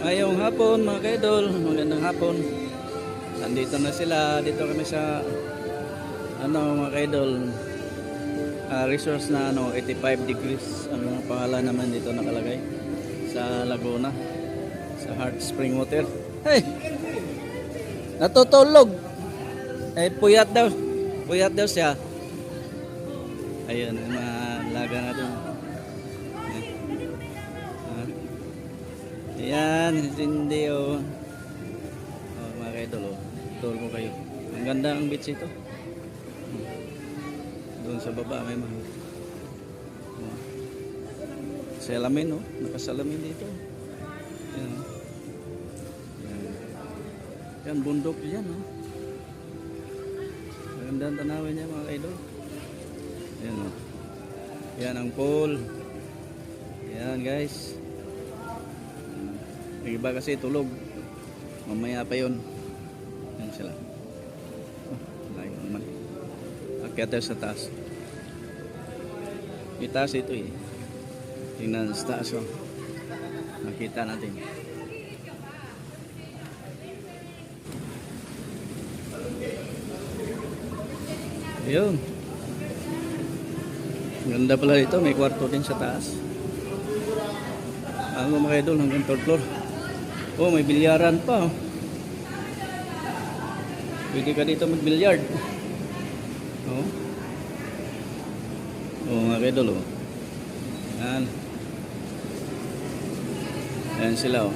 Ngayong hapon mga kaidol, magandang hapon. Nandito na sila, dito kami sa ano mga kaidol, ah, resource na ano 85 degrees. Ang pangalan naman dito nakalagay sa Laguna sa Heart Spring Water. Hey! Natutulog. Eh puyat daw. Puyat daw siya. Ayun, mga laga natin. Ayan, hindi oh. Oh, mga kaidol oh. Tour ko kayo. Ang ganda ang beach ito. Doon sa baba may mga oh. Salamin oh. Nakasalamin dito. Yan oh. Yan. Yan, bundok yan oh. Maganda ang tanawin niya mga kaidol. Yan oh. Yan ang pool. Yan guys. Yung iba kasi tulog. Mamaya pa yun. Yan sila. Oh, layo naman. Akyat sa taas. May taas ito eh. Tingnan sa taas oh. Makita natin. Ayun. Ganda pala dito. May kwarto din sa taas. Ano mga idol hanggang third floor. Oh, may bilyaran pa. Pwede ka dito mag-bilyard. Oh. Oh, mga idol oh. Yan. Yan sila oh.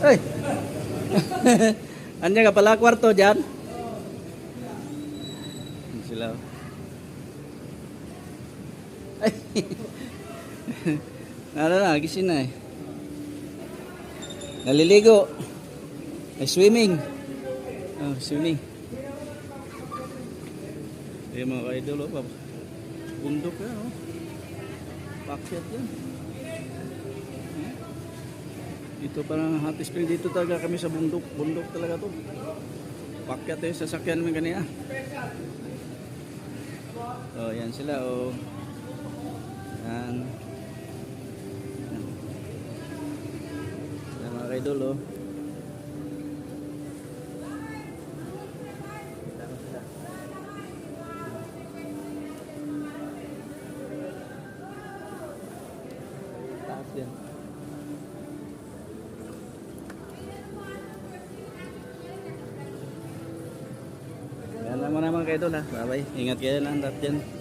Ay! Anya ka pala kwarto dyan? Yan sila oh. Ay. Ano na, gising na eh. Naliligo. Ay, swimming. Oh, swimming. Ayun mga ka-idol, oh. Bundok yan, oh. Pakyat yan. Dito parang hot spring dito talaga kami sa bundok. Bundok talaga to. Pakyat eh, sasakyan namin kanina. Oh, yan sila, oh. Yan. Yan. Kaidol, oh. Yan. Yan naman naman kaidol, ha. Bye-bye. Ingat kayo lang lahat dyan.